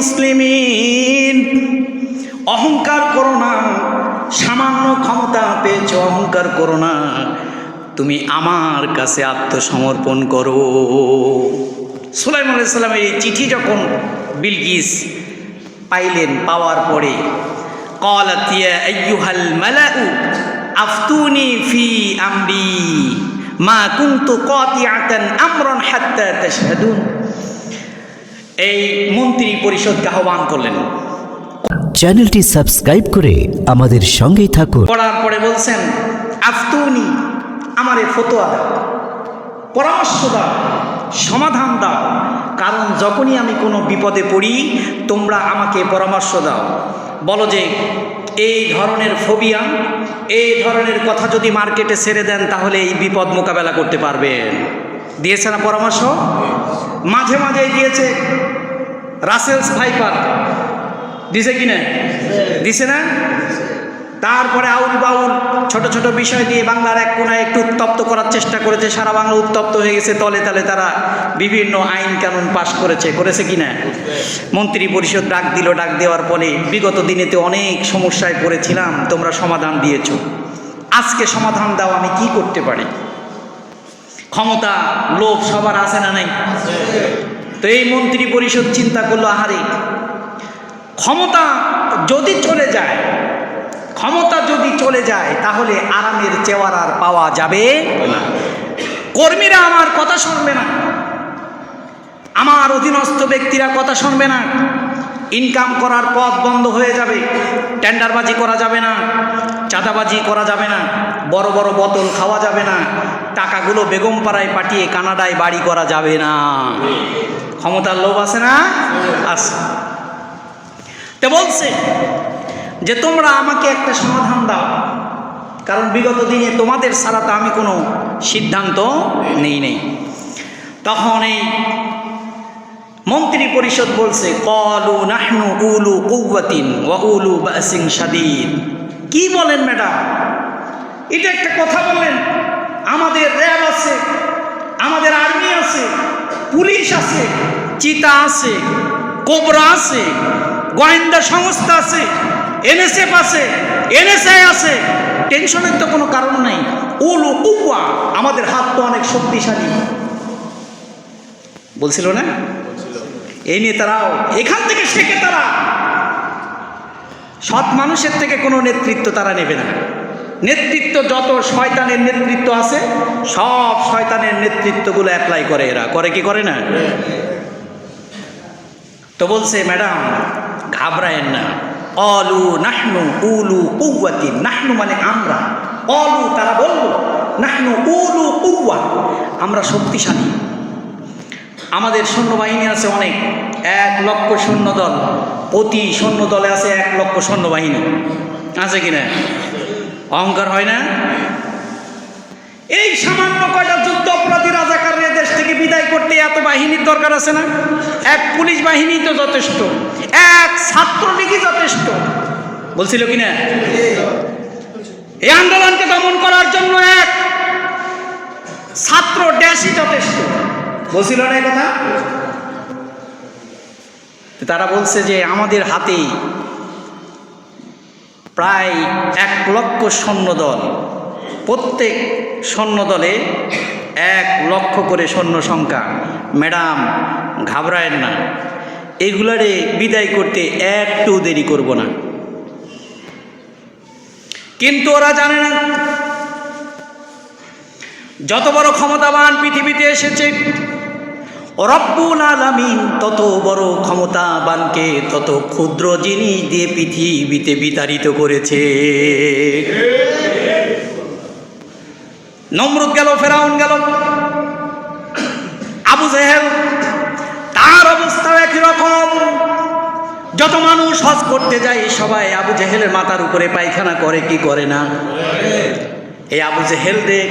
মুসলিমিন। অহংকার করো না, সামান্য ক্ষমতা পেয়েছ, অহংকার করো না। তুমি আমার কাছে আত্মসমর্পণ করো। সুলাইম ইসলামের এই চিঠি যখন বিলগিস পাইলেন, পাওয়ার পরে কলাতিয়া আফতুনি ফি আমরি মা কুনতু কাতিআতান আমরান হাত্তা তাশহাদুন। এই মন্ত্রী পরিষদকে আহ্বান করলেন। চ্যানেলটি সাবস্ক্রাইব করে আমাদের সঙ্গেই থাকুন। পড়ার পরে বলছেন আফতুনি আমারে ফতোয়া দাও পরামর্শ দাও সমাধান দাও। কারণ যখনই আমি কোনো বিপদে পড়ি তোমরা আমাকে পরামর্শ দাও। বলো যে এই ধরনের ফোবিয়া এই ধরনের কথা যদি মার্কেটে ছেড়ে দেন তাহলে এই বিপদ মোকাবেলা করতে পারবেন। দিয়েছে না পরামর্শ? মাঝে মাঝেই দিয়েছে। Russell's viper. দিছে কি না দিছে না? তারপরে আউল বাউল, ছোট ছোট বিষয় দিয়ে বাংলার এক কোনায় একটু উত্তপ্ত করার চেষ্টা করেছে। সারা বাংলা উত্তপ্ত হয়ে গেছে তলে তলে তারা বিভিন্ন আইন কানুন পাশ করেছে। করেছে কি না মন্ত্রী পরিষদ ডাক দিল, ডাক দেওয়ার পরে বিগত দিনেতে অনেক সমস্যায় পড়েছিলাম, তোমরা সমাধান দিয়েছ। আজকে সমাধান দাও, আমি কি করতে পারি? ক্ষমতা, লোভ সবার আছে না নাই? তো এই মন্ত্রী পরিষদ চিন্তা করল, আহারে, ক্ষমতা যদি চলে যায়, ক্ষমতা যদি চলে যায়, তাহলে আরামের চেওয়ার আর পাওয়া যাবে না। কর্মীরা আমার কথা শুনবে না। আমার অধীনস্থ ব্যক্তিরা কথা শুনবে না। ইনকাম করার পথ বন্ধ হয়ে যাবে। টেন্ডারবাজি করা যাবে না। চাঁদাবাজি করা যাবে না। বড় বড় বোতল খাওয়া যাবে না। টাকাগুলো বেগমপাড়ায় পাঠিয়ে কানাডায় বাড়ি করা যাবে না। ক্ষমতার লোভ আছে না? আছে। বলছে যে, তোমরা আমাকে একটা সমাধান দাও। কারণ বিগত দিনে তোমাদের ছাড়া তো আমি কোনো সিদ্ধান্ত নেই নেই। তখন এই মন্ত্রী পরিষদ বলছে, কলু নাহনু উলু কৌয়াতিন বাসিং কি বলেন ম্যাডাম? এটা একটা কথা বললেন। আমাদের র্যাব আছে, আমাদের আর্মি আছে, পুলিশ আছে, চিতা আছে, কোবরা আছে, গোয়েন্দা সংস্থা আছে, এনএসএফ আছে, এনএসআই আছে। টেনশনের তো কোনো কারণ নাই। উলু কুয়া, আমাদের হাত তো অনেক শক্তিশালী। বলছিল না? এই নিয়ে তারাও এখান থেকে শেখে তারা। সৎ মানুষের থেকে কোনো নেতৃত্ব তারা নেবে না। নেতৃত্ব, যত শয়তানের নেতৃত্ব আছে, সব শয়তানের নেতৃত্বগুলো অ্যাপ্লাই করে এরা। করে কি করে না? তো বলছে, ম্যাডাম, ঘাবড়ায়েন না। অলু নাহনু উলু কুয়াতি নাহনু মানে আমরা। অলু তারা বলল, নাহনু উলু কুয়া আমরা শক্তিশালী। আমাদের সৈন্যবাহিনী আছে অনেক। এক লক্ষ সৈন্যদল। প্রতি সৈন্যদলে আছে এক লক্ষ সৈন্যবাহিনী। আছে কিনা অহংকার হয় না? এই সামান্য কয়টা যুদ্ধ অপরাধী রাজাকারের দেশ থেকে বিদায় করতে এত বাহিনীর দরকার আছে না? এক পুলিশ বাহিনী তো যথেষ্ট, এক ছাত্রলীগই যথেষ্ট। বলছিল কি না এই আন্দোলনকে দমন করার জন্য এক ছাত্র ড্যাশই যথেষ্ট। বলছিল না কথা? তারা বলছে যে আমাদের হাতে প্রায় এক লক্ষ সৈন্যদল। প্রত্যেক সৈন্যদলে এক লক্ষ করে সৈন্য সংখ্যা। ম্যাডাম, ঘাবড়ায়েন না। এগুলারে বিদায় করতে একটু দেরি করব না। কিন্তু ওরা জানে না। যত বড় ক্ষমতাবান পৃথিবীতে এসেছে রব্বুল আলামিন তত বড় ক্ষমতাবানকে তত ক্ষুদ্র জিনিস দিয়ে পৃথিবীতে বিতাড়িত করেছে। নমরুদ গেল, ফেরাউন গেল, আবু জেহেল, তার অবস্থা একই রকম। যত মানুষ হজ করতে যায়, সবাই আবু জেহেলের মাথার উপরে পায়খানা করে, কি করে না? এই আবু জেহেল দেখ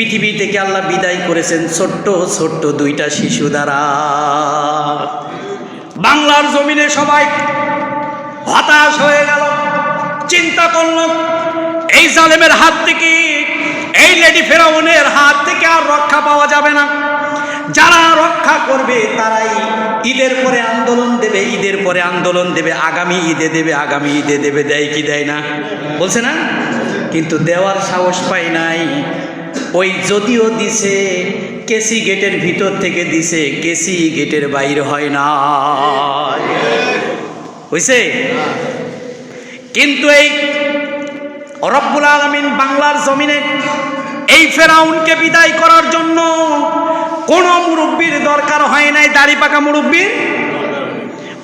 পৃথিবী থেকে আল্লাহ বিদায় করেছেন ছোট্ট ছোট্ট দুইটা শিশু দ্বারা। বাংলার জমিনে সবাই হতাশ হয়ে গেল, চিন্তা করল, এই জালেমের হাত থেকে, এই লেডি ফেরাউনের হাত থেকে আর রক্ষা পাওয়া যাবে না। যারা রক্ষা করবে তারাই ঈদের পরে আন্দোলন দেবে, ঈদের পরে আন্দোলন দেবে, আগামী ঈদে দেবে, আগামী ঈদে দেবে, দেয় কি দেয় না? বলছে না? কিন্তু দেওয়ার সাহস পাই নাই। ওই যদিও দিছে, কেসি গেটের ভিতর থেকে দিছে, কেসি গেটের বাইর হয় না। হইছে? কিন্তু এই রব্বুল আলমিন বাংলার জমিনে এই ফেরাউনকে বিদায় করার জন্য কোনো মুরব্বীর দরকার হয় নাই দাড়ি পাকা মুরব্বীর?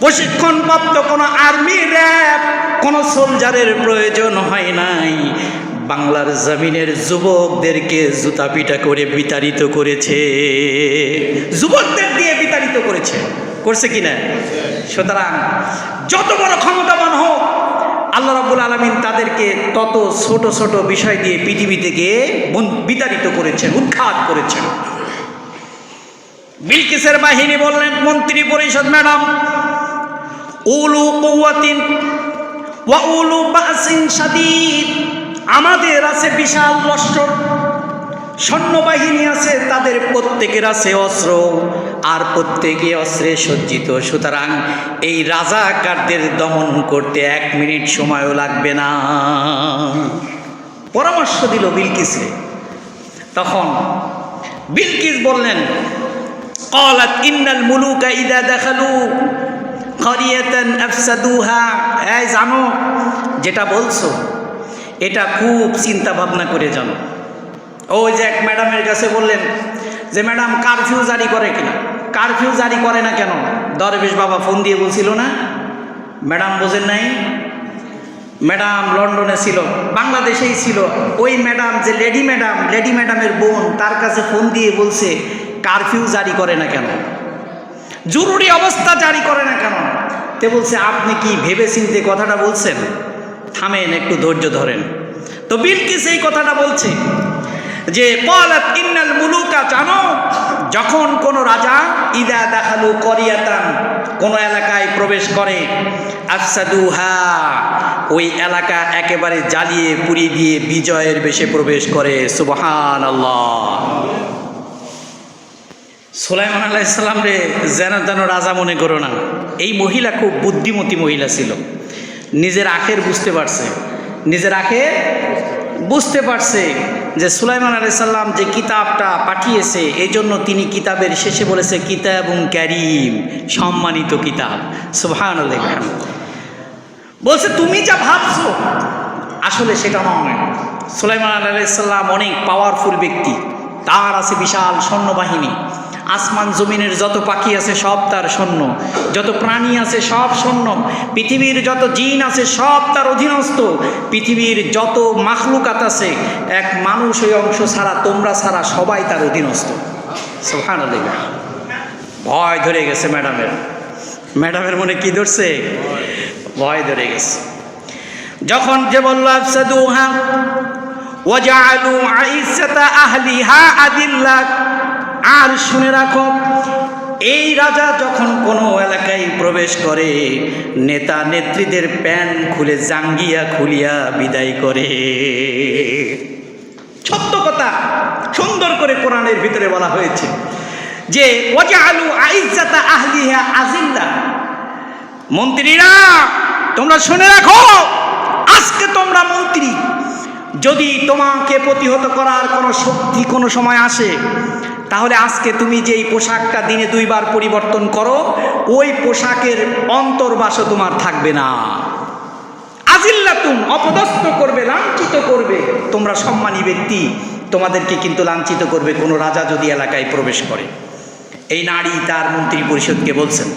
প্রশিক্ষণপ্রাপ্ত কোনো আর্মি র্যাব, কোনো সোলজারের প্রয়োজন হয় নাই। বাংলার জমিনের যুবকদেরকে জুতা পিটা করে বিতাড়িত করেছে। যুবকদের দিয়ে বিতাড়িত করেছে। করছে কি না? সুতরাং যত বড় ক্ষমতাবান হোক, আল্লাহ রাবুল আলমিন তাদেরকে তত ছোট ছোট বিষয় দিয়ে পৃথিবী থেকে বিতাড়িত করেছেন, উৎখাত করেছেন। বিলকিসের বাহিনী বললেন, মন্ত্রী পরিষদ, ম্যাডাম, উলু কৌয়াতিন ওয়া উলু বাসিন সাদিদ আমাদের আছে বিশাল লস্কর সৈন্যবাহিনী আছে তাদের প্রত্যেকের আছে অস্ত্র আর প্রত্যেকে অস্ত্রে সজ্জিত সুতরাং এই রাজাকারদের দমন করতে এক মিনিট সময়ও লাগবে না পরামর্শ দিল বিলকিসে তখন বিলকিস বললেন قالت إن الملوك إذا دخلوا قرية أفسدوها এই জানো যেটা বলছো এটা খুব চিন্তা ভাবনা করে জানো। ওই যে এক ম্যাডামের কাছে বললেন যে, ম্যাডাম কারফিউ জারি করে কিনা? কারফিউ জারি করে না কেন? দরবেশ বাবা ফোন দিয়ে বলছিল না? ম্যাডাম বোঝেন নাই। ম্যাডাম লন্ডনে ছিল, বাংলাদেশেই ছিল। ওই ম্যাডাম যে লেডি ম্যাডাম, লেডি ম্যাডামের বোন, তার কাছে ফোন দিয়ে বলছে কারফিউ জারি করে না কেন? জরুরি অবস্থা জারি করে না কেন? তে বলছে, আপনি কি ভেবে চিনতে কথাটা বলছেন? থামেন, একটু ধৈর্য ধরেন। তো বিলকিস এই কথাটা বলছে? যে ইন্নাল মুলুকা জানো, যখন কোনো রাজা ইদা দেখালু করিয়াতান কোনো এলাকায় প্রবেশ করে, আফসাদুহা, ওই এলাকা একেবারে জ্বালিয়ে পুড়িয়ে দিয়ে বিজয়ের বেশে প্রবেশ করে। সুবহান আল্লাহ সোলাইমান আলাইসাল্লাম রে, যেন যেন রাজা মনে করো না, এই মহিলা খুব বুদ্ধিমতী মহিলা ছিল। নিজের আখের বুঝতে পারছে। নিজের আখে বুঝতে পারছে যে সুলাইমান আলাইসাল্লাম যে কিতাবটা পাঠিয়েছে, এই জন্য তিনি কিতাবের শেষে বলেছে কিতাব এবং ক্যারিম সম্মানিত কিতাব। সুভান বলছে, তুমি যা ভাবছ, আসলে সেটা নয়। সুলাইমান আলাইসাল্লাম অনেক পাওয়ারফুল ব্যক্তি। তার আছে বিশাল সৈন্যবাহিনী। আসমান জমিনের যত পাখি আছে সব তার সৈন্য। যত প্রাণী আছে সব সৈন্য। পৃথিবীর যত জিন আছে সব তার অধীনস্থ। পৃথিবীর যত মাখলুকাত আছে, এক মানুষ ওই অংশ ছাড়া, তোমরা ছাড়া সবাই তার অধীনস্থ। সোহান ভয় ধরে গেছে ম্যাডামের। ম্যাডামের মনে কি ধরছে? ভয় ধরে গেছে। যখন যে বলল, আফসাদুহা, ওয়াজআলু আইসাতা আহলিহা আদিল্লা আর শুনে রাখো, এই রাজা যখন কোনো এলাকায় প্রবেশ করে, নেতা নেত্রীদের প্যান খুলে জাঙ্গিয়া খুলিয়া বিদায় করে। সত্য কথা, সুন্দর করে কোরআনের ভিতরে বলা হয়েছে যে আলু আইজাতা আহলিহা আজিল্লা। মন্ত্রীরা, তোমরা শুনে রাখো, আজকে তোমরা মন্ত্রী, যদি তোমাকে প্রতিহত করার কোনো শক্তি কোনো সময় আসে তাহলে আজকে তুমি যেই পোশাকটা দিনে দুইবার পরিবর্তন করো, ওই পোশাকের অন্তর্বাসও তোমার থাকবে না। আজিল্লাতুম অপদস্থ করবে, লাঞ্ছিত করবে। তোমরা সম্মানী ব্যক্তি, তোমাদেরকে কিন্তু লাঞ্ছিত করবে কোনো রাজা যদি এলাকায় প্রবেশ করে। এই নারী তার মন্ত্রী পরিষদকে বলছেন